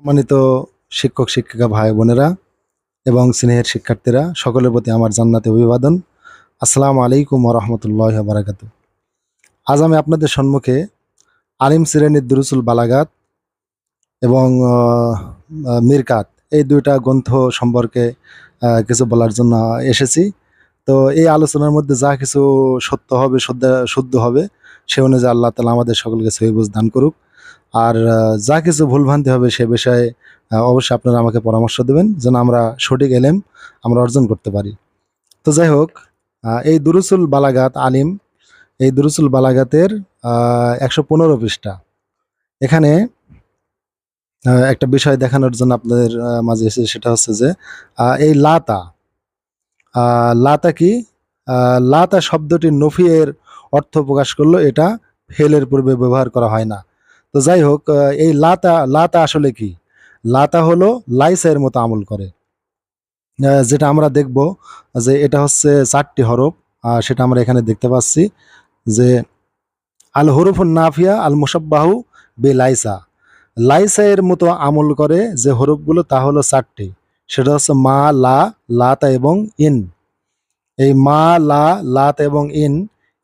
সম্মানিত শিক্ষক, শিক্ষিকা ভাই বোনেরা এবং স্নেহের শিক্ষার্থীরা, সকলের প্রতি আমার জান্নাতে অভিবাদন। আসসালামু আলাইকুম রহমতুল্লাহ বারাকাতু আজ আমি আপনাদের সম্মুখে আলিম শ্রেণির দুরুসুল বালাগাত এবং মিরকাত এই দুইটা গ্রন্থ সম্পর্কে কিছু বলার জন্য এসেছি। তো এই আলোচনার মধ্যে যা কিছু সত্য হবে, শুদ্ধ শুদ্ধ হবে, সে অনুযায়ী আল্লাহ তালা আমাদের সকলকে সহিবুজ দান করুক। আর যা কিছু ভুলভ্রান্তি হবে সে বিষয়ে অবশ্যই আপনারা আমাকে পরামর্শ দেবেন যেন আমরা সঠিক এলেম আমরা অর্জন করতে পারি। তো যাই হোক এই দুরুসুল বালাগাত আলিম, এই দুরুসুল বালাগাতের একশো পনেরো পৃষ্ঠা। এখানে একটা বিষয় দেখানোর জন্য আপনাদের মাঝে এসেছে, সেটা হচ্ছে যে এই লাতা লাতা কি? লাতা শব্দটি নফিয়ের অর্থ প্রকাশ করল, এটা ফেলের পূর্বে ব্যবহার করা হয় না। তো যাই হোক এই লাতা লাতা আসলে কি? লাতা হলো লাইসের মতো আমল করে। যেটা আমরা দেখব যে এটা হচ্ছে চারটি হরফ আহ, সেটা আমরা এখানে দেখতে পাচ্ছি যে আল হরুফুন নাফিয়া আল মুসাব্বাহু বে লাইসা। লাইসা এর মতো আমল করে যে হরফগুলো তা হলো চারটি। সেটা হচ্ছে মা লা লাতা এবং ইন। এই মা লা লাত এবং ইন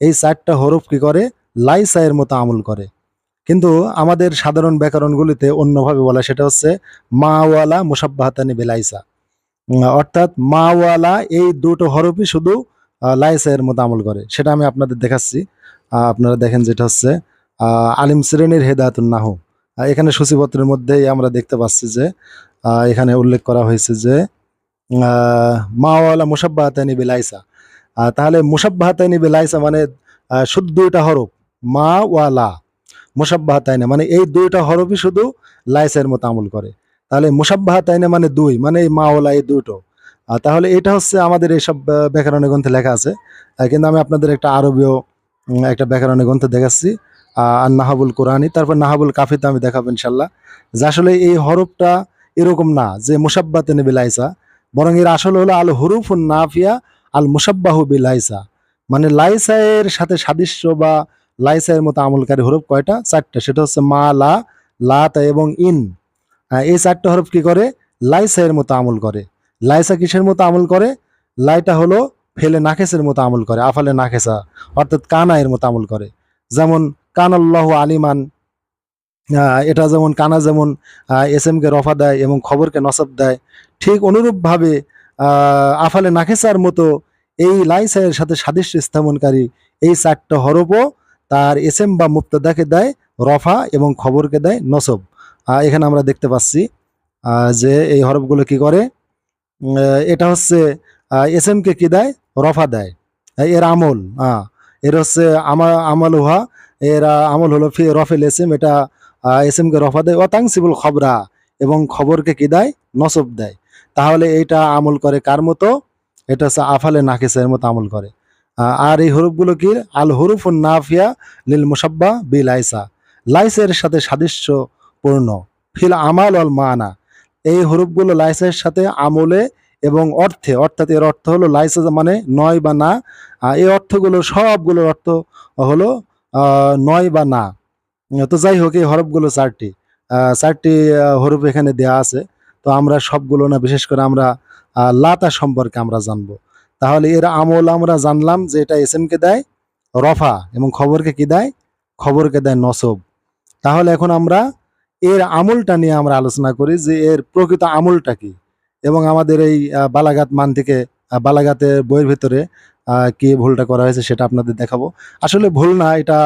এই চারটা হরফ কি করে? লাইসা এর মতো আমল করে। কিন্তু আমাদের সাধারণ ব্যাকরণগুলিতে অন্যভাবে বলা সেটা হচ্ছে মাওয়ালা মুসাব্বাহাতানি বেলাইসা। অর্থাৎ মাওয়ালা এই দুটো হরফই শুধু লাইসা এর মতো আমল করে। সেটা আমি আপনাদের দেখাচ্ছি। আপনারা দেখেন যেটা হচ্ছে আলিম শ্রেণির হেদায়তুন নাহু। এখানে সূচিপত্রের মধ্যেই আমরা দেখতে পাচ্ছি যে এখানে উল্লেখ করা হয়েছে যে মাওয়ালা মুসাব্বাহাতানি বেলাইসা। তাহলে মুসাব্বাহাতানি বেলাইসা মানে শুধু দুইটা হরফ মা ওয়ালা মুসাব্বাহাতাইনা মানে এই দুইটা হরফই শুধু লাইসের মতো আমল করে। তাহলে মুসাব্বাহাতাইনা মানে দুই? মানে এই মাওলা এই দুটো। আহ, তাহলে এটা হচ্ছে আমাদের এইসব ব্যাকরণের গ্রন্থে লেখা আছে। কিন্তু আমি আপনাদের একটা আরবীয় একটা ব্যাকরণের গ্রন্থ দেখাচ্ছি। আর নাহাবুল কোরআনি তারপর নাহাবুল কাফিতে আমি দেখাবো ইনশাল্লাহ যে আসলে এই হরফটা এরকম না যে মুসাব্বাতে নেবে লাইসা বরং এর আসল হলো আল হুরুফ নাফিয়া আল মুসাব্বাহু বিলাইসা মানে লাইসা এর সাথে সাদৃশ্য বা লাইসা এর মতো আমলকারী হরফ কয়টা? চারটা। সেটা হচ্ছে মা লা লাতা এবং ইন। আহ, এই চারটা হরফ কি করে? লাইসা এর মতো আমল করে। লাইসা কিসের মতো আমল করে? লাইটা হলো ফেলে নাকেসের মতো আমল করে আফালে নাকেসা অর্থাৎ কানা এর মতো আমল করে। যেমন কান আল্লাহ আলিমান এটা যেমন কানা যেমন এস এম কে রফা দেয় এবং খবরকে নসব দেয় ঠিক অনুরূপভাবে আফালে নাকেসার মতো এই লাইসায়ের সাথে সাদৃশ্য স্থাপনকারী এই চারটা হরফও তার এস এম বা মুক্তদাকে দেয় রফা এবং খবরকে দেয় নসব। এখানে আমরা দেখতে পাচ্ছি যে এই হরফগুলো কি করে? এটা হচ্ছে এস এম কে দেয়? রফা দেয়। এর আমল আহ, এর হচ্ছে আমা আমল উহা এর আমল হলো ফি রফেল এস এম এটা এস এম কে রফা দেয়। অতাংসিবুল খবরা এবং খবরকে কি দেয়? নসব দেয়। তাহলে এইটা আমল করে কার মতো? এটা হচ্ছে আফালে নাকিসের মতো আমল করে। আর এই হরফগুলো কি? আল হরুফ নাফিয়া লিল মুসাব্বা বি লাইসা। লাইসের সাথে সাদৃশ্যপূর্ণ। ফিল আমাল অল মানা। এই হরফগুলো লাইসের সাথে আমলে এবং অর্থে, অর্থাৎ এর অর্থ হলো লাইসেন্স মানে নয় বা না। এই অর্থগুলো, সবগুলোর অর্থ হলো নয় বা না। তো যাই হোক, এই হরফগুলো চারটি। চারটি হরফ এখানে দেয়া আছে। তো আমরা সবগুলো না, বিশেষ করে আমরা লাতা সম্পর্কে আমরা জানব। তাহলে এর আমল আমরা জানলাম যে এটা এস কে দেয়, রফা, এবং খবরকে কি দেয়? খবরকে দেয় নসব। তাহলে এখন আমরা এর আমলটা নিয়ে আমরা আলোচনা করি যে এর প্রকৃত আমলটা কি এবং আমাদের এই বালাঘাত মান থেকে বালাঘাতের বইয়ের ভিতরে কি ভুলটা করা হয়েছে সেটা আপনাদের দেখাবো। আসলে ভুল না, এটা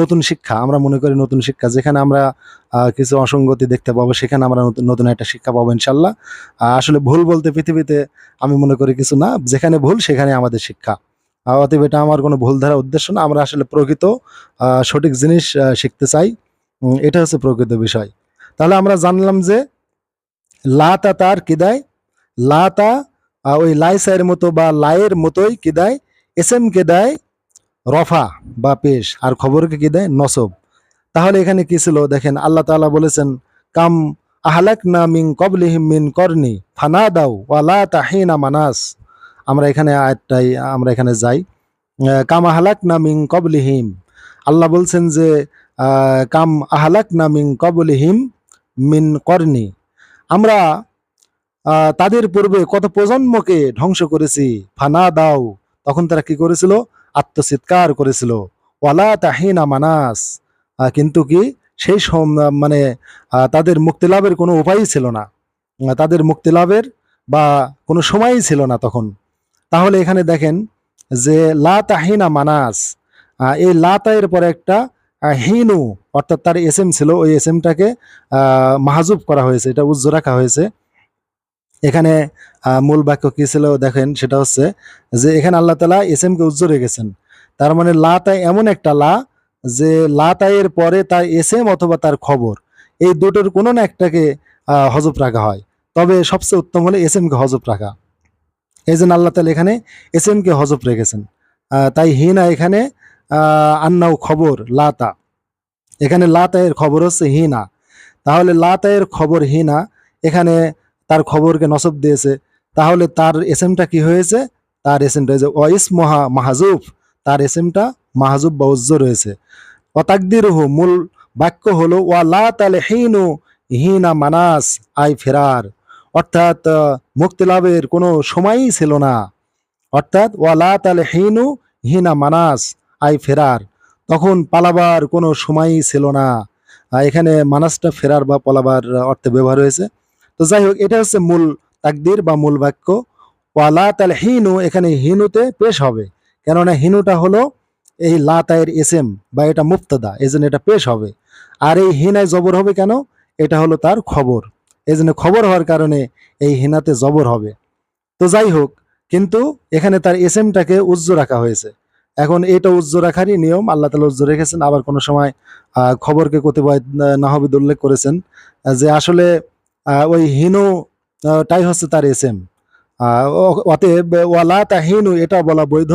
নতুন শিক্ষা, আমরা মনে করি নতুন শিক্ষা। যেখানে আমরা কিছু অসঙ্গতি দেখতে পাবো, সেখানে আমরা নতুন একটা শিক্ষা পাবো ইনশাল্লাহ আসলে ভুল বলতে পৃথিবীতে আমি মনে করি কিছু না, যেখানে ভুল সেখানে আমাদের শিক্ষা। অতএব এটা আমার কোনো ভুল ধারা উদ্দেশ্য না, আমরা আসলে প্রকৃত সঠিক জিনিস শিখতে চাই। এটা হচ্ছে প্রকৃত বিষয়। তাহলে আমরা জানলাম যে, লাতা তার কি দেয়? লাতা ওই লাইসাইয়ের মতো বা লায়ের মতোই কি দেয়? এস এম কে দেয়? রফা বা পেশ আর খবরকে কি দেয়? নসব। তাহলে এখানে কি ছিল? দেখেন আল্লাহ তালা বলেছেন, কাম আহলাক না মিন কবলিহিম মিন করনি ফানা দাও ওয়ালা তাহিনা মানাস। আমরা এখানে আয়াতটাই, আমরা এখানে যাই। কাম আহলাক না মিন কবলিহিম আল্লাহ বলছেন যে কাম আহলাক না মিন কবলিহিম মিন করনি। আমরা তাদের পূর্বে কত প্রজন্মকে ধ্বংস করেছি? ফানা দাও তখন তারা কি করেছিল? আত্মচিৎকার করেছিল। ওয়ালা তাহিনা মানাস। কিন্তু কি সেই সম- মানে তাদের মুক্তি লাভের কোনো উপায়ই ছিল না। তাদের মুক্তি লাভের বা কোনো সময়ই ছিল না তখন। তাহলে এখানে দেখেন যে লা তাহিনা মানাস এই লা তায়ের পরে একটা হিনু, অর্থাৎ তার এস এম ছিল। ওই এস এমটাকে মাহাজুব করা হয়েছে। এটা উজ্জ রাখা হয়েছে। এখানে মূল বাক্য কি ছিল দেখেন, সেটা হচ্ছে যে এখানে আল্লাহ তালা এস এম কে উজ্জ রেখেছেন। তার মানে লা তাই এমন একটা লা যে লা তাইয়ের পরে তার এস এম অথবা তার খবর, এই দুটোর কোনো না একটাকে হজব রাখা হয়। তবে সবচেয়ে উত্তম হলে এস এম কে হজব রাখা। এই জন্য আল্লাহ তালা এখানে এস এম কে হজব রেখেছেন। তাই হিনা এখানে আন্নাও খবর লাতা এখানে লাতায়ের খবর হচ্ছে হিনা। তাহলে লাতায়ের খবর হিনা, এখানে তার খবরকে নসব দিয়েছে, তাহলে তার এসএমটা কি হয়েছে? তার এসএমটা হয়েছে, ওয়াইস মহা মাহাজুব, তার এসএমটা মাহাজুব বা উজ্জ রয়েছে। অতাকদিরহু, মূল বাক্য হলো, ওয়া লা তালে হিনু হিনা মানাস আই ফেরার। অর্থাৎ মুক্তি লাভের কোনো সময়ই ছিল না। অর্থাৎ ওয়ালা তালে হিনু হিনা মানাস আই ফেরার। তখন পালাবার কোনো সময়ই ছিল না। এখানে মানাসটা ফেরার বা পলাবার অর্থে ব্যবহার হয়েছে। তো যাই হোক এটা হচ্ছে মূল তাকদির বা মূল বাক্য। ওয়ালা তাল হিনু এখানে হিনুতে পেশ হবে। কেননা হিনুটা হলো এই লাতায়ের এসএম বা এটা মুক্তদা এই জন্য এটা পেশ হবে। আর এই হিনায় জবর হবে কেন? এটা হলো তার খবর। এই জন্য খবর হওয়ার কারণে এই হিনাতে জবর হবে। তো যাই হোক কিন্তু এখানে তার এসএমটাকে উজ্জ রাখা হয়েছে। এখন এটা উজ্জ রাখারই নিয়ম, আল্লাহ তালা উজ্জ রেখেছেন। আবার কোনো সময় খবরকে কতিপয় নাহবিদ উল্লেখ করেছেন যে আসলে ওই হিনু টাই হচ্ছে তার এস এম অতএব ওয়ালা তা হিনু এটা বলা বৈধ।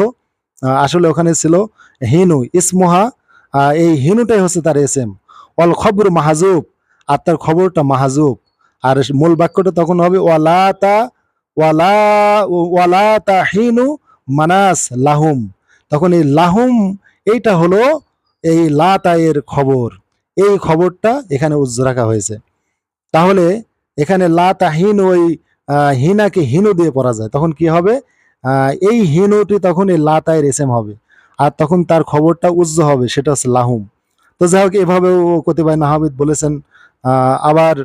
আসলে ওখানে ছিল হিনু, ইসমোহা। এই হিনুটাই হচ্ছে তার এস এম অল খবর মাহাজুব, আর তার খবরটা মাহাজুব। আর মূল বাক্যটা তখন হবে ওয়ালা তা, ওয়ালা ওয়ালা তা হিনু মানাস লাহুম। তখন এই লাহুম, এইটা হলো এই লাতায়ের খবর। এই খবরটা এখানে উজ্জ রাখা হয়েছে। তাহলে এখানে লা তাহিন ওই হিনাকে হিনু দিয়ে পড়া যায়। তখন কি হবে? এই হিনুটি তখন এই লা এসএম হবে। আর তখন তার খবরটা উজ্জ হবে, সেটা হচ্ছে লাহুম। তো যাই হোক, এভাবেও কতিবাই নাহাবিদ বলেছেন আবার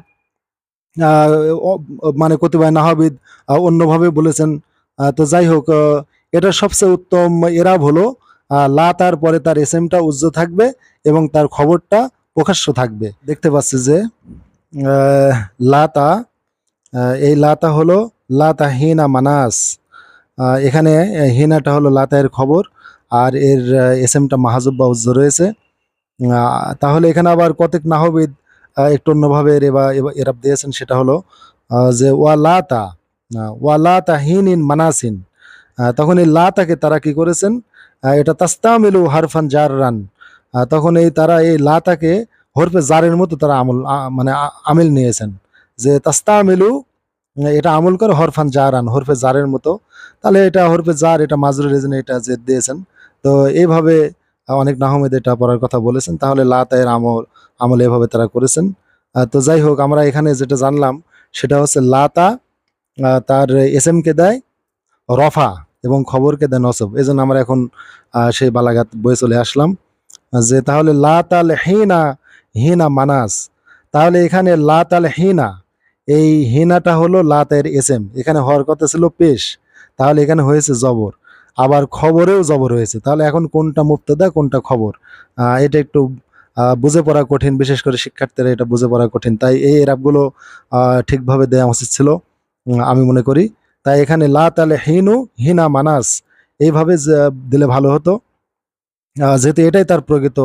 মানে কতিবাই নাহাবিদ অন্যভাবে বলেছেন তো যাই হোক এটা সবচেয়ে উত্তম এরাব হলো লা তার পরে তার এসএমটা উজ্জ থাকবে এবং তার খবরটা প্রকাশ্য থাকবে। দেখতে পাচ্ছি যে লাতা এই লাতা হলো লাতা হিনা মানাস। এখানে হিনাটা হলো লাতায়ের খবর, আর এর এস এমটা মাহাজুব বা উজ্জ রয়েছে তাহলে এখানে আবার কতক নাহবিদ একটু অন্যভাবে এর এবা- এরাব দিয়েছেন, সেটা হলো যে ওয়া লাতা ওয়া লাতা হিন ইন মানাসিন তখন এই লাতাকে তারা কি করেছেন? এটা তাস্তামিলু হারফান জার রান তখন এই তারা এই লাতাকে হরফে জারের মতো তারা আমল মানে আমিল নিয়েছেন। যে তাস্তা আমিলু এটা আমল করে হরফান জারান, হরফে জারের মতো। তাহলে এটা হরফে জার, এটা মাজরুর রেজনে এটা জেদ দিয়েছেন। তো এইভাবে অনেক নাহমেদ এটা পড়ার কথা বলেছেন। তাহলে লাতায়ের আমল আমল এভাবে তারা করেছেন। তো যাই হোক, আমরা এখানে যেটা জানলাম, সেটা হচ্ছে লাতা তার এস কে দেয় রফা এবং খবরকে দেয় নসব। এই জন্য আমরা এখন সেই বালাগাত বয়ে চলে আসলাম। যে তাহলে লাতাল হিনা হিনা মানাস। তাহলে এখানে লাতাল হিনা এই হিনাটা হলো লাতের এস এম এখানে হওয়ার কথা ছিল পেশ তাহলে এখানে হয়েছে জবর। আবার খবরেও জবর হয়েছে। তাহলে এখন কোনটা মুক্তদা কোনটা খবর? এটা একটু বুঝে পড়া কঠিন বিশেষ করে শিক্ষার্থীরা এটা বুঝে পড়া কঠিন। তাই এই এরাবগুলো আহ, ঠিকভাবে দেওয়া উচিত ছিল আমি মনে করি। তাই এখানে লা তালে হিনু হিনা মানাস এইভাবে দিলে ভালো হতো। যেহেতু এটাই তার প্রকৃত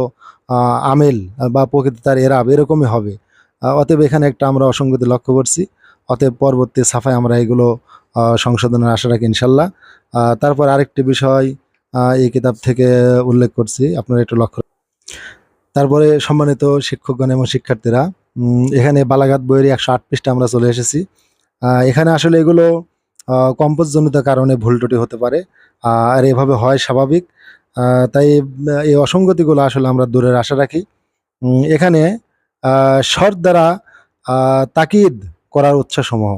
আমেল বা প্রকৃত তার এরাব, এরকমই হবে। অতএব এখানে একটা আমরা অসঙ্গতি লক্ষ্য করছি। অতএব পরবর্তী সাফায় আমরা এগুলো সংশোধনের আশা রাখি ইনশাল্লাহ। তারপর আরেকটি বিষয় এই কিতাব থেকে উল্লেখ করছি। আপনারা একটু লক্ষ্য তারপরে সম্মানিত শিক্ষকগণ এবং শিক্ষার্থীরা এখানে বালাঘাট বইয়ের একশো আট পৃষ্ঠা আমরা চলে এসেছি। এখানে আসলে এগুলো কম্পোজজনিত কারণে ভুল ত্রুটি হতে পারে। আর এভাবে হয় স্বাভাবিক। তাই এই অসঙ্গতিগুলো আসলে আমরা দূরের আশা রাখি। এখানে শর্ত দ্বারা তাকিদ করার উৎসাসমূহ।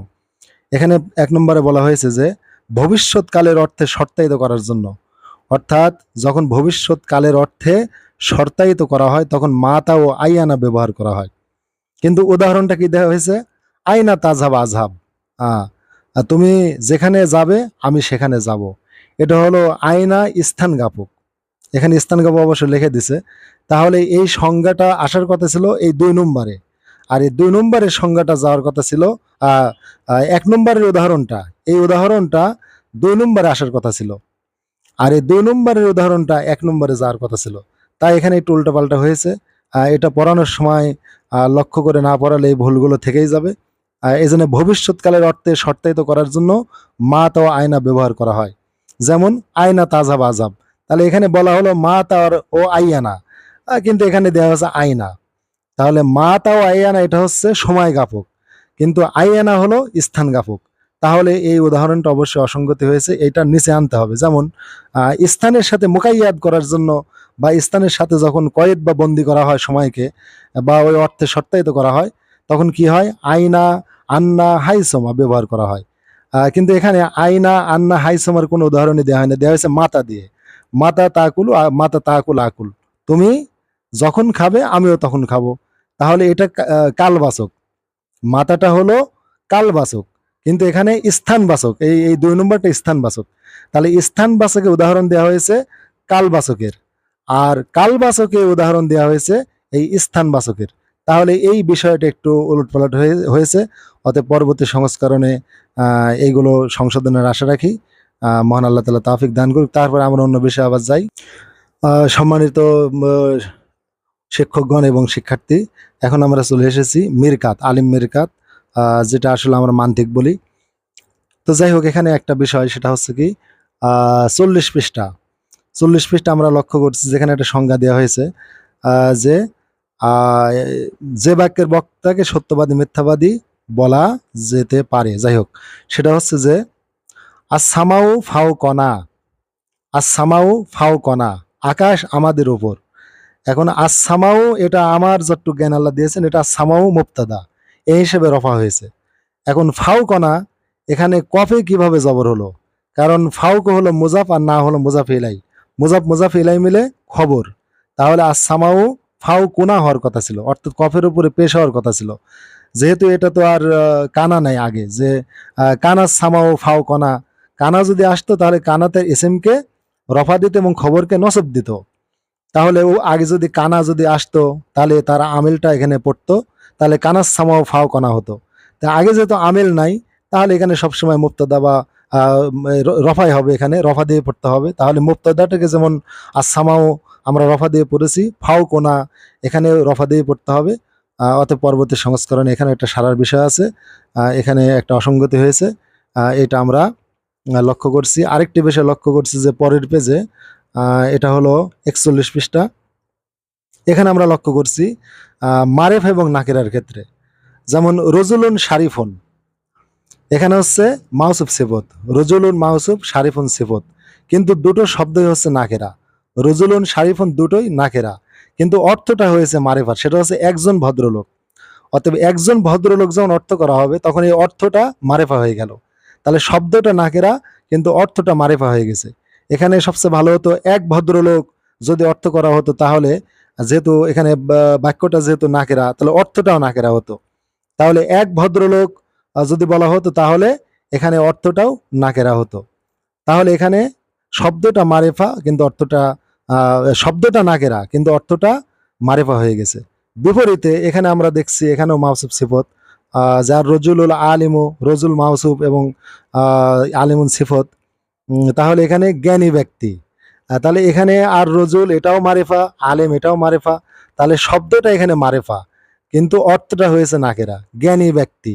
এখানে এক নম্বরে বলা হয়েছে যে, ভবিষ্যৎকালের অর্থে শর্তায়িত করার জন্য। অর্থাৎ, যখন ভবিষ্যৎকালের অর্থে শর্তায়িত করা হয়, তখন মাতা ও আইয়ানা ব্যবহার করা হয়। কিন্তু উদাহরণটা কি দেওয়া হয়েছে? আইনা তাজহাব আজহাব। তুমি যেখানে যাবে, আমি সেখানে যাব। এটা হলো আয়না স্থান জ্ঞাপক এখানে স্থান জ্ঞাপক অবশ্য লিখে দিছে। তাহলে এই সংজ্ঞাটা আসার কথা ছিল এই দুই নম্বরে। আর এই দুই নম্বরের সংজ্ঞাটা যাওয়ার কথা ছিল এক নম্বরের উদাহরণটা। এই উদাহরণটা দুই নম্বরে আসার কথা ছিল। আর এই দুই নম্বরের উদাহরণটা এক নম্বরে যাওয়ার কথা ছিল। তাই এখানে একটু উল্টাপাল্টা হয়েছে। এটা পড়ানোর সময় লক্ষ্য করে না পড়ালে এই ভুলগুলো থেকেই যাবে। এই জন্য ভবিষ্যৎকালের অর্থে শর্তায়িত করার জন্য মাত ও আয়না ব্যবহার করা হয়। যেমন আয়না তাজাব আজাব। তাহলে এখানে বলা হলো মা তার ও আইয়ানা। কিন্তু এখানে দেওয়া হচ্ছে আয়না তাহলে মা তাও আইয়ানা, এটা হচ্ছে সময় জ্ঞাপক কিন্তু আইয়ানা হলো স্থান জ্ঞাপক তাহলে এই উদাহরণটা অবশ্যই অসঙ্গতি হয়েছে, এটা নিচে আনতে হবে। যেমন স্থানের সাথে মোকাইয়াত করার জন্য বা স্থানের সাথে যখন কয়েদ বা বন্দি করা হয় সময়কে, বা ওই অর্থে শর্তায়িত করা হয়, তখন কি হয়? আইনা, আন্না, হাইসমা ব্যবহার করা হয়। কিন্তু এখানে আইনা, আন্না, হাইসমার কোনো উদাহরণই দেওয়া হয় না দেওয়া হয়েছে মাতা দিয়ে। মাতা তাকুল মাতা তাকুল আকুল। তুমি যখন খাবে আমিও তখন খাব। তাহলে এটা কা- আহ, কালবাচক মাতাটা হলো কালবাচক কিন্তু এখানে স্থানবাচক এই এই দুই নম্বরটা স্থানবাচক তাহলে স্থানবাচকের উদাহরণ দেওয়া হয়েছে কালবাচকের আর কালবাচকে উদাহরণ দেওয়া হয়েছে এই স্থানবাচকের তাহলে এই বিষয়টা একটু উলটপালট হয়ে হয়েছে। অতএব পরবর্তী সংস্করণে এইগুলো সংশোধনের আশা রাখি। মহান আল্লাহ তালা তাফিক দান করুক। তারপরে আমরা অন্য বিষয়ে আবার যাই। সম্মানিত শিক্ষকগণ এবং শিক্ষার্থী, এখন আমরা চলে এসেছি মিরকাত, আলিম মিরকাত যেটা আসলে আমরা মান্তিক বলি। তো যাই হোক, এখানে একটা বিষয়, সেটা হচ্ছে কি চল্লিশ পৃষ্ঠা। চল্লিশ পৃষ্ঠা আমরা লক্ষ্য করছি, যেখানে একটা সংজ্ঞা দেওয়া হয়েছে যে যে বাক্যের বক্তাকে সত্যবাদী, মিথ্যাবাদী বলা যেতে পারে। যাই হোক, সেটা হচ্ছে যে আসামাউ ফাও কণা আসামাউ ফাও কণা আকাশ আমাদের উপর। এখন আসামাউ এটা আমার যতটুকু জ্ঞান আল্লাহ দিয়েছেন, এটা আসামাউ মুক্তাদা এই হিসেবে রফা হয়েছে। এখন ফাউ কণা এখানে কফে কীভাবে জবর হলো? কারণ ফাউক হলো মুজাফ আর না হলো মুজাফ ইলাই। মুজাফ মুজাফ ইলাই মিলে খবর। তাহলে আসামাও ফাউ কোনা হওয়ার কথা ছিল, অর্থাৎ কফের উপরে পেশ হওয়ার কথা ছিল। যেহেতু এটা তো আর কানা নাই আগে যে কানা সামাও ফাও কণা কানা যদি আসতো, তাহলে কানাতে এসএমকে রফা দিত এবং খবরকে নসব দিত। তাহলে ও আগে যদি কানা যদি আসতো, তাহলে তার আমেলটা এখানে পড়তো। তাহলে কানাস সামাও ফাও কণা হতো। তা আগে যেহেতু আমেল নাই, তাহলে এখানে সবসময় মুক্তদা বা রফাই হবে এখানে, রফা দিয়ে পড়তে হবে। তাহলে মুক্তদাটাকে যেমন আসামাও আমরা রফা দিয়ে পড়েছি, ফাও কোনা এখানে রফা দিয়ে পড়তে হবে। অতএব পরবর্তী সংস্করণে এখানে একটা সারার বিষয় আছে। এখানে একটা অসঙ্গতি হয়েছে। এটা আমরা লক্ষ্য করছি। আরেকটি বিষয় লক্ষ্য করছি যে পরের পেজে এটা হলো একচল্লিশ পৃষ্ঠা। এখানে আমরা লক্ষ্য করছি মারেফ এবং নাকেরার ক্ষেত্রে। যেমন, রজুলুন শারিফুন। এখানে হচ্ছে মাউসুফ সিফত। রজুলুন, মাউসুফ, শারিফুন, সিফত। কিন্তু দুটো শব্দই হচ্ছে নাকেরা। রজুলুন, শারিফুন দুটোই নাকেরা। কিন্তু অর্থটা হয়েছে মারেফার সেটা হচ্ছে একজন ভদ্রলোক। অতএব একজন ভদ্রলোক যখন অর্থ করা হবে, তখন এই অর্থটা মারেফা হয়ে গেল। তাহলে শব্দটা নাকেরা কিন্তু অর্থটা মারেফা হয়ে গেছে। এখানে সবচেয়ে ভালো হতো এক ভদ্রলোক যদি অর্থ করা হতো, তাহলে যেহেতু এখানে বাক্যটা যেহেতু নাকেরা তাহলে অর্থটাও নাকেরা হতো। তাহলে এক ভদ্রলোক যদি বলা হতো, তাহলে এখানে অর্থটাও নাকেরা হতো। তাহলে এখানে শব্দটা মারেফা, কিন্তু অর্থটা শব্দটা নাকেরা কিন্তু অর্থটা মারেফা হয়ে গেছে। বিপরীতে এখানে আমরা দেখছি, এখানেও মাউসুফ সিফত যার রজুলুল আলিমু, রজুল মাউসুফ এবং আলিমুন সিফত। তাহলে এখানে জ্ঞানী ব্যক্তি। তাহলে এখানে আর রজুল এটাও মারেফা, আলেম এটাও মারেফা, তাহলে শব্দটা এখানে মারেফা। কিন্তু অর্থটা হয়েছে নাকেরা, জ্ঞানী ব্যক্তি।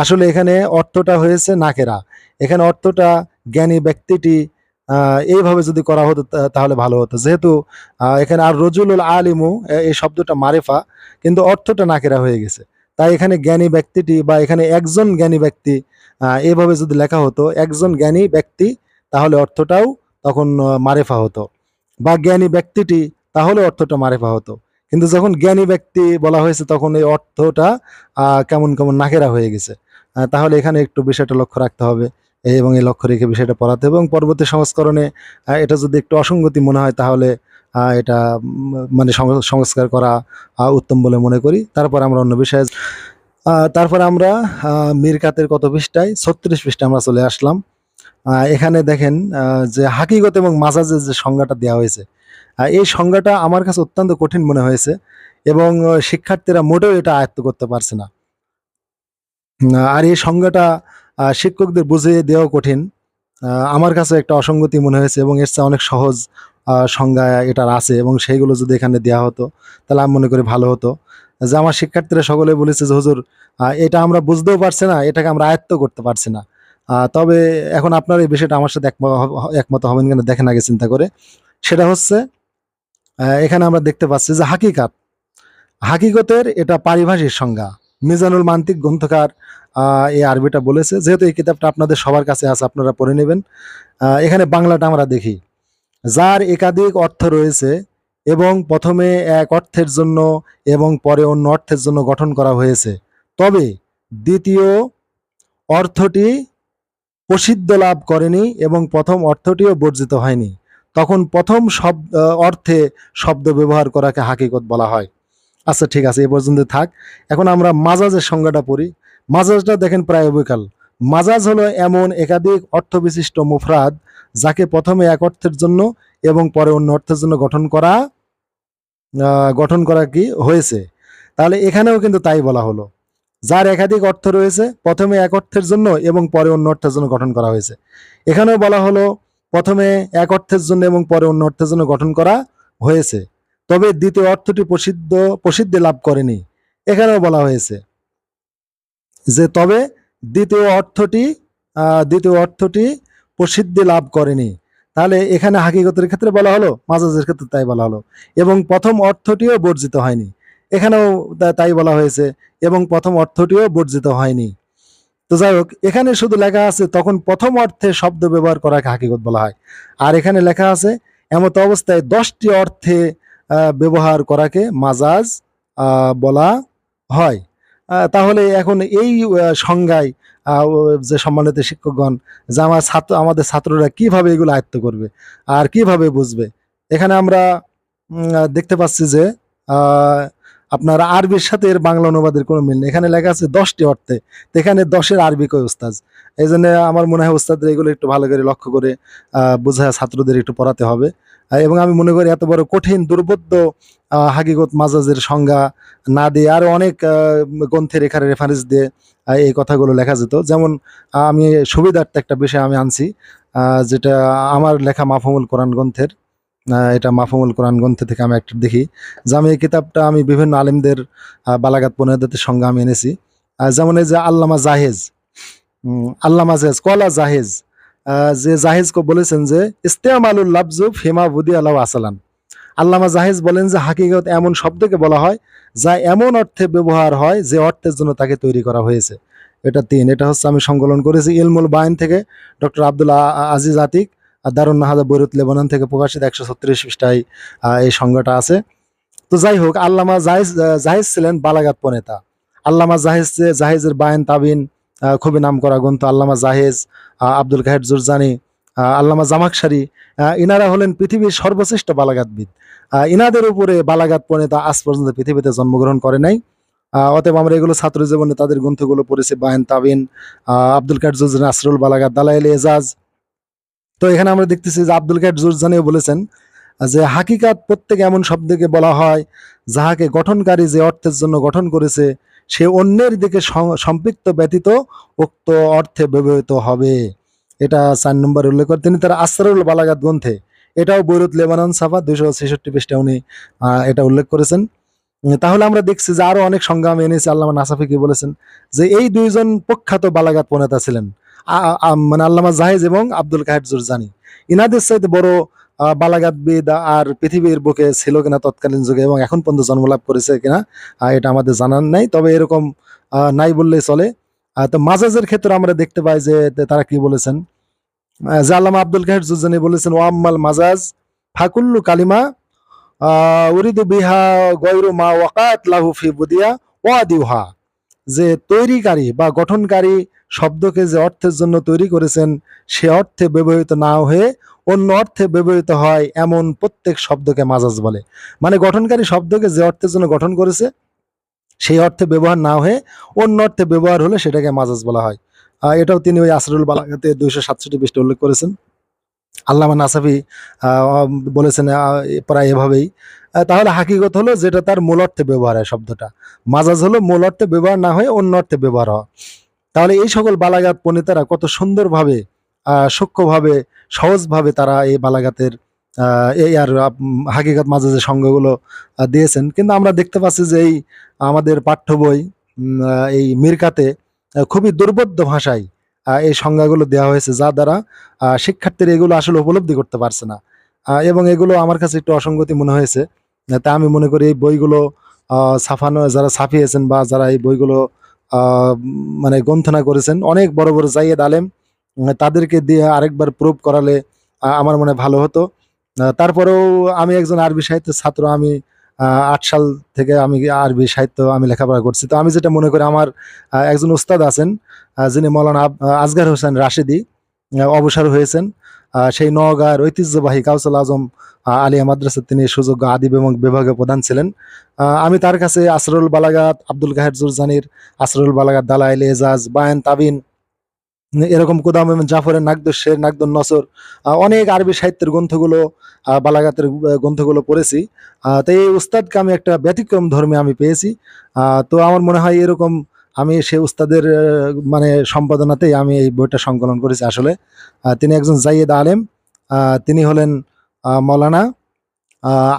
আসলে এখানে অর্থটা হয়েছে নাকেরা। এখানে অর্থটা জ্ঞানী ব্যক্তিটি এইভাবে যদি করা হতো তাহলে ভালো হতো। যেহেতু এখানে আর রজুলুল আলিমু এই শব্দটা মারেফা, কিন্তু অর্থটা নাকেরা হয়ে গেছে। তাই এখানে জ্ঞানী ব্যক্তিটি বা এখানে একজন জ্ঞানী ব্যক্তি এভাবে যদি লেখা হতো, একজন জ্ঞানী ব্যক্তি, তাহলে অর্থটাও তখন মারেফা হতো। বা জ্ঞানী ব্যক্তিটি, তাহলে অর্থটা মারেফা হতো। কিন্তু যখন জ্ঞানী ব্যক্তি বলা হয়েছে, তখন এই অর্থটা কেমন কেমন নাকেরা হয়ে গেছে। তাহলে এখানে একটু বিষয়টা লক্ষ্য রাখতে হবে এবং এই লক্ষ্য রেখে বিষয়টা পড়াতে এবং পরবর্তী সংস্করণে এটা যদি একটু অসঙ্গতি মনে হয়, তাহলে এটা মানে সংস্কার করা উত্তম বলে মনে করি। তারপর আমরা অন্য বিষয়ে তারপর আমরা মিরকাতের কত পৃষ্ঠায়? ছত্রিশ পৃষ্ঠায় আমরা চলে আসলাম। এখানে দেখেন যে হাকিগত এবং মাজাজের যে সংজ্ঞাটা দেওয়া হয়েছে। এই সংজ্ঞাটা আমার কাছে অত্যন্ত কঠিন মনে হয়েছে এবং শিক্ষার্থীরা মোটেও এটা আয়ত্ত করতে পারছে না। আর এই সংজ্ঞাটা শিক্ষকদের বুঝিয়ে দেওয়া কঠিন। আমার কাছে একটা অসঙ্গতি মনে হয়েছে এবং এর চেয়ে অনেক সহজ সংজ্ঞা এটার আছে এবং সেইগুলো যদি এখানে দেওয়া হতো, তাহলে আমি মনে করি ভালো হতো। যে আমার শিক্ষার্থীরা সকলে বলেছে যে, হুজুর এটা আমরা বুঝতেও পারছি না, এটাকে আমরা আয়ত্ত করতে পারছি না। তবে এখন আপনার এই বিষয়টা আমার সাথে একমত একমত হবেন কিনা দেখেন আগে চিন্তা করে। সেটা হচ্ছে এখানে আমরা দেখতে পাচ্ছি যে হাকিকাত, হাকিকতের এটা পারিভাষিক সংজ্ঞা। মিজানুল মান্তিক গ্রন্থকার এই আরবিটা বলেছে। যেহেতু এই কিতাবটা আপনাদের সবার কাছে আছে, আপনারা পড়ে নেবেন। এখানে বাংলাটা আমরা দেখি। যার একাধিক অর্থ রয়েছে এবং প্রথমে এক অর্থের জন্য এবং পরে অন্য অর্থের জন্য গঠন করা হয়েছে। তবে দ্বিতীয় অর্থটি প্রসিদ্ধ লাভ করেনি এবং প্রথম অর্থটিও বর্জিত হয়নি। তখন প্রথম শব্দ অর্থে শব্দ ব্যবহার করাকে হাকিকত বলা হয়। আচ্ছা ঠিক আছে এ পর্যন্ত থাক। এখন আমরা মাজাজের সংজ্ঞাটা পড়ি। মাজাজটা দেখেন প্রায় অবিকাল। মাজাজ হলো এমন একাধিক অর্থবিশিষ্ট মুফরাদ যাকে প্রথমে এক অর্থের জন্য এবং পরে অন্য অর্থের জন্য গঠন করা গঠন করা কি হয়েছে। তাহলে এখানেও কিন্তু তাই বলা হলো। যার একাধিক অর্থ রয়েছে, প্রথমে এক অর্থের জন্য এবং পরে অন্য অর্থের জন্য গঠন করা হয়েছে। এখানেও বলা হলো, প্রথমে এক অর্থের জন্য এবং পরে অন্য অর্থের জন্য গঠন করা হয়েছে। তবে দ্বিতীয় অর্থটি প্রসিদ্ধ, প্রসিদ্ধি লাভ করেনি। এখানেও বলা হয়েছে যে তবে দ্বিতীয় অর্থটি দ্বিতীয় অর্থটি প্রসিদ্ধি লাভ করেনি। তাহলে এখানে হাকিগতের ক্ষেত্রে বলা হলো, মাজাজের ক্ষেত্রে তাই বলা হলো এবং প্রথম অর্থটিও বর্জিত হয়নি। এখানেও তাই বলা হয়েছে এবং প্রথম অর্থটিও বর্জিত হয়নি। তো যাই হোক, এখানে শুধু লেখা আছে, তখন প্রথম অর্থে শব্দ ব্যবহার করাকে হাকিগত বলা হয়। আর এখানে লেখা আছে, এমত অবস্থায় দশটি অর্থে ব্যবহার করাকে মাজাজ বলা হয়। তাহলে এখন এই সংজ্ঞায় যে সম্মানিত শিক্ষকগণ, যে আমার ছাত্র, আমাদের ছাত্ররা কীভাবে এগুলো আয়ত্ত করবে আর কীভাবে বুঝবে? এখানে আমরা দেখতে পাচ্ছি যে আপনার আরবির সাথে এর বাংলা অনুবাদের কোনো মিল নেই। এখানে লেখা আছে দশটি অর্থে। এখানে দশের আরবি কই উস্তাজ? এই জন্য আমার মনে হয় উস্তাদদের এগুলো একটু ভালো করে লক্ষ্য করে বোঝায় ছাত্রদের একটু পড়াতে হবে। এবং আমি মনে করি এত বড় কঠিন, দুর্বোধ্য হাকিগত মাজাজের সংজ্ঞা না দিয়ে আরও অনেক গ্রন্থের এখানে রেফারেন্স দিয়ে এই কথাগুলো লেখা যেত। যেমন আমি সুবিধার্থে একটা বিষয় আমি আনছি যেটা আমার লেখা মাফহুমুল কোরআন গ্রন্থের এটা মাফহুমুল কোরআন গ্রন্থ থেকে আমি একটা দেখি, যে আমি এই কিতাবটা আমি বিভিন্ন আলেমদের বালাগাত পনেরোদের সঙ্গে আমি এনেছি। যেমন এই যে আল্লামা জাহেজ আল্লামা জাহেজ, কলা জাহেজ যে জাহেজকে বলেছেন যে ইস্তেম ইস্তেমালুল লাফজু ফিমা বুদি আল্লাহ আসালান। আল্লামা জাহেজ বলেন যে হাকিগত এমন শব্দকে বলা হয়, যা এমন অর্থে ব্যবহার হয় যে অর্থের জন্য তাকে তৈরি করা হয়েছে। এটা তিন। এটা হচ্ছে আমি সংকলন করেছি ইলমুল বায়ন থেকে ডক্টর আব্দুল আ- আ- আজিজ আতিক আর দারুণ নাহাদা বৈরুত লেবানন থেকে প্রকাশিত একশো ছত্রিশ পৃষ্ঠায় এই সংজ্ঞাটা আছে। তো যাই হোক, আল্লামা জাহিজ জাহিজ ছিলেন বালাগাত প্রণেতা। আল্লামা জাহেজ জাহেজের বায়ন তাবিন খুবই নাম করা গ্রন্থ আল্লামা জাহেজ আব্দুল কাহেদ জুরজানি আল্লামা জামাকসারি ইনারা হলেন পৃথিবীর সর্বশ্রেষ্ঠ বালাগাতবিদ আহ, ইনাদের উপরে বালাগাত প্রণেতা আজ পর্যন্ত পৃথিবীতে জন্মগ্রহণ করে নাই। অতএব আমরা এগুলো ছাত্র জীবনে তাদের গ্রন্থগুলো পড়েছি বায়ন তাবিন আব্দুল কাহেদ জুরজানি আসরুল বালাগাত দালাইল এজাজ। তো এখানে আমরা দেখতেছি যে আব্দুল কাহেদ জুরজানিও বলেছেন যে হাকিকাত প্রত্যেক এমন শব্দকে বলা হয় যাহাকে গঠনকারী যে অর্থের জন্য গঠন করেছে সে অন্যের দিকে সম্পৃক্ত ব্যতীত উক্ত অর্থে ব্যবহৃত হবে। এটা চার নম্বর উল্লেখ করে, তিনি তার আসরারুল বালাগাত গ্রন্থে, এটাও বৈরুত লেবানন সাফা দুইশো ছেষট্টি পৃষ্ঠা উনি এটা উল্লেখ করেছেন। তাহলে আমরা দেখছি যে আরও অনেক সংগ্রাম এনেছি, আল্লামা নাসাফি কি বলেছেন যে এই দুইজন প্রখ্যাত বালাগাত প্রণেতা ছিলেন। মানে আল্লামা জাহেজ এবং আব্দুল কাহেদ জুরজানি। ইনাদের চাইতে বড় আহ, বালাগাতবিদ আর পৃথিবীর বুকে ছিল কিনা তৎকালীন যুগে এবং এখন পর্যন্ত জন্মলাভ করেছে কিনা এটা আমাদের জানার নাই। তবে এরকম নাই বললেই চলে। তো মাজাজের ক্ষেত্রে আমরা দেখতে পাই যে তারা কি বলেছেন? যে আল্লামা আব্দুল কাহের জুজানি বলেছেন ওয়াম্মাল মাজাজ ফাকুল্লু কালিমা উরিদু বিহা গয়রু মা ওয়াকাত লাহু ফি বুদিয়া ওয়াদিউহা। যে তৈরিকারী বা গঠনকারী শব্দকে যে অর্থের জন্য তৈরি করেছেন, সে অর্থে ব্যবহৃত না হয়ে অন্য অর্থে ব্যবহৃত হয় এমন প্রত্যেক শব্দকে মাজাজ বলে। মানে গঠনকারী শব্দকে যে অর্থের জন্য গঠন করেছে, সেই অর্থে ব্যবহার না হয়ে অন্য অর্থে ব্যবহার হলে সেটাকে মাজাজ বলা হয়। এটাও তিনি ওই আসরুল বালাগাতে দুইশো সাতষট্টি পৃষ্ঠে উল্লেখ করেছেন। আল্লামা নাসাফি বলেছেন প্রায় এভাবেই। তাহলে হাকিগত হলো যেটা তার মূল অর্থে ব্যবহার হয় শব্দটা। মাজাজ হলো মূল অর্থে ব্যবহার না হয়ে অন্য অর্থে ব্যবহার হওয়া তাহলে এই সকল বালাগাত পণ্ডিতেরা কত সুন্দরভাবে সূক্ষ্মভাবে, সহজভাবে তারা এই বালাগাতের এই আর হাকিগত মাজাজের সংজ্ঞাগুলো দিয়েছেন। কিন্তু আমরা দেখতে পাচ্ছি যে এই আমাদের পাঠ্য বই এই মিরকাতে খুবই দুর্বোধ্য ভাষায় এই সংজ্ঞাগুলো দেওয়া হয়েছে যা দ্বারা শিক্ষার্থীরা এগুলো আসলে উপলব্ধি করতে পারছে না। এবং এগুলো আমার কাছে একটু অসঙ্গতি মনে হয়েছে। তা আমি মনে করি এই বইগুলো ছাপানো, যারা ছাপিয়েছেন বা যারা এই বইগুলো মানে গ্রন্থনা করেছেন, অনেক বড় বড় জাইয়েদ আলেম তাদেরকে দিয়ে আরেকবার প্রুভ করালে আমার মনে ভালো হতো। তারপরেও আমি একজন আরবি সাহিত্যের ছাত্র, আমি আট সাল থেকে আমি আরবি সাহিত্য আমি লেখাপড়া করছি। তো আমি যেটা মনে করি, আমার একজন উস্তাদ আছেন যিনি মৌলানা আসগার হোসেন রাশেদি অবসর হয়েছেন। সেই নওগাঁর ঐতিহ্যবাহী কাউসাল আজম আলিয়া মাদ্রাসার তিনি সুযোগ্য আদিব এবং বিভাগীয় প্রধান ছিলেন। আমি তার কাছে আসরুল বালাগাত আব্দুল গাহের জুরজানির আসরুল বালাগাত দালাইল এজাজ বায়ান তাবিন এরকম কোদাম জাফরের নাকদশের নাকদন নসর আহ, অনেক আরবি সাহিত্যের গ্রন্থগুলো বালাগাতের গ্রন্থগুলো পড়েছি। তো এই উস্তাদকে আমি একটা ব্যতিক্রম ধর্মে আমি পেয়েছি। তো আমার মনে হয় এরকম আমি সেই উস্তাদের মানে সম্পাদনাতেই আমি এই বইটা সংকলন করেছি আসলে। তিনি একজন জাইয়েদ আলেম তিনি হলেন মৌলানা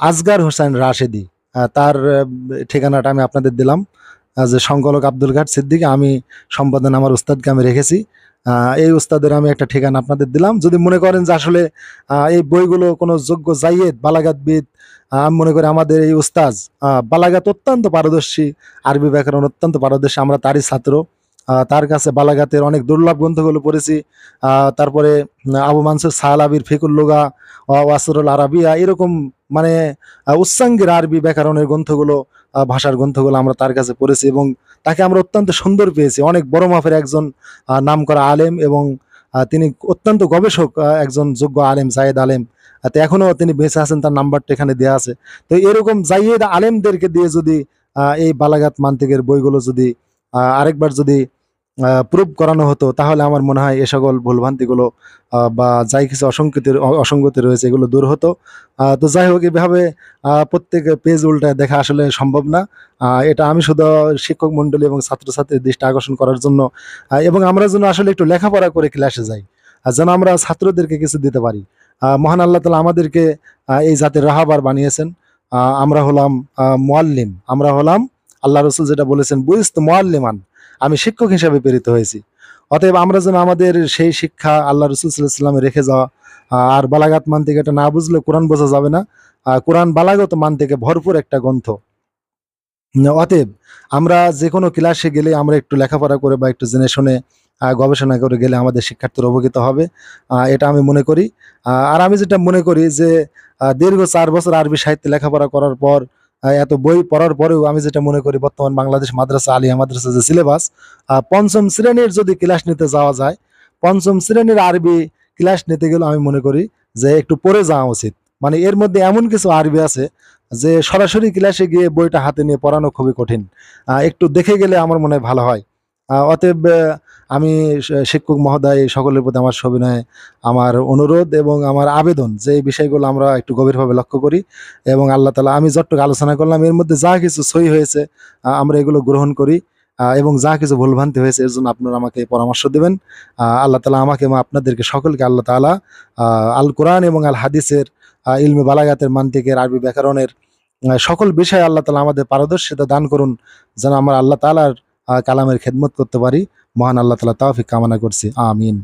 আজগার হোসেন রাশেদি। তার ঠিকানাটা আমি আপনাদের দিলাম। যে সংকলক আব্দুল ঘাট সিদ্দিক, আমি সম্পাদন আমার উস্তাদকে আমি রেখেছি। এই উস্তাদের আমি একটা ঠিকানা আপনাদের দিলাম। যদি মনে করেন যে আসলে এই বইগুলো কোনো যোগ্য জাইয়েদ বালাগাতবিদ আমি মনে করি আমাদের এই উস্তাজ বালাগাত অত্যন্ত পারদর্শী আরবি ব্যাকরণ অত্যন্ত পারদর্শী আমরা তারই ছাত্র। তার কাছে বালাগাতের অনেক দুর্লভ গ্রন্থগুলো পড়েছি। তারপরে আবু মানসুর সাহালাবির ফিকুল্লুগা ওয়াসরুল আরাবিয়া এরকম মানে উচ্চাঙ্গের আরবি ব্যাকরণের গ্রন্থগুলো ভাষার গ্রন্থগুলো আমরা তার কাছে পড়েছি এবং তাকে আমরা অত্যন্ত সুন্দর পেয়েছি। অনেক বড় মাপের একজন আহ, নামকরা আলেম এবং তিনি অত্যন্ত গবেষক একজন যোগ্য আলেম জায়েদ আলেম। তো এখনও তিনি বেঁচে আছেন, তার নাম্বারটা এখানে দেওয়া আছে। তো এরকম জাইয়েদ আলেমদেরকে দিয়ে যদি এই বালাগাত মান্তিকের বইগুলো যদি আরেকবার যদি প্রুভ করানো হতো, তাহলে আমার মনে হয় এ সকল ভুলভ্রান্তিগুলো বা যাই কিছু অসংগতি অসঙ্গতি রয়েছে, এগুলো দূর হতো। তো যাই হোক, এভাবে প্রত্যেক পেজ উল্টায় দেখা আসলে সম্ভব না। এটা আমি শুধু শিক্ষক মন্ডলী এবং ছাত্রছাত্রীর দৃষ্টি আকর্ষণ করার জন্য এবং আমরা যেন আসলে একটু লেখাপড়া করে ক্লাসে যাই, আর যেন আমরা ছাত্রদেরকে কিছু দিতে পারি। মহান আল্লাহ তালা আমাদেরকে এই জাতির রাহাবার বানিয়েছেন। আমরা হলাম মোয়াল্লিম আমরা হলাম, আল্লাহ রসুল যেটা বলেছেন বুঝত মোয়াল্লিমান আমি শিক্ষক হিসাবে প্রেরিত হয়েছি। অতএব আমরা যেন আমাদের সেই শিক্ষা আল্লাহ রসুল সাল্লামে রেখে যাওয়া আর বালাগাত মান থেকে এটা না বুঝলে কোরআন বোঝা যাবে না। কোরআন বালাগত মান থেকে ভরপুর একটা গ্রন্থ। অতএব আমরা যে কোনো ক্লাসে গেলে আমরা একটু লেখাপড়া করে বা একটু জেনে শুনে গবেষণা করে গেলে আমাদের শিক্ষার্থীর অবগত হবে। এটা আমি মনে করি। আর আমি যেটা মনে করি যে দীর্ঘ চার বছর আরবি সাহিত্যে লেখাপড়া করার পর এত বই পড়ার পরেও আমি যেটা মনে করি, বর্তমান বাংলাদেশ মাদ্রাসা, আলিয়া মাদ্রাসা যে সিলেবাস পঞ্চম শ্রেণির যদি ক্লাস নিতে যাওয়া যায়, পঞ্চম শ্রেণির আরবি ক্লাস নিতে গেলে আমি মনে করি যে একটু পড়ে যাওয়া উচিত। মানে এর মধ্যে এমন কিছু আরবি আছে যে সরাসরি ক্লাসে গিয়ে বইটা হাতে নিয়ে পড়ানো খুবই কঠিন। একটু দেখে গেলে আমার মনে হয় ভালো হয়। অতএব আমি শিক্ষক মহোদয় সকলের প্রতি আমার সবিনয় আমার অনুরোধ এবং আমার আবেদন যে বিষয়গুলো আমরা একটু গভীরভাবে লক্ষ্য করি এবং আল্লাহ তালা, আমি যতটুকু আলোচনা করলাম, এর মধ্যে যা কিছু সই হয়েছে আমরা এগুলো গ্রহণ করি এবং যা কিছু ভুলভ্রান্তি হয়েছে, এর জন্য আপনারা আমাকে পরামর্শ দেবেন। আল্লাহ তালা আমাকে এবং আপনাদেরকে সকলকে আল্লাহ তালা আল কোরআন এবং আল হাদিসের ইলমে বালাগাতের, মান্তিকের, আরবি ব্যাকরণের সকল বিষয়ে আল্লাহ তালা আমাদের পারদর্শিতা দান করুন, যেন আমরা আল্লাহ তালার কালামের খেদমত করতে পারি। মহান আল্লাহ তালা তাওফিক কামনা করছি। আমিন।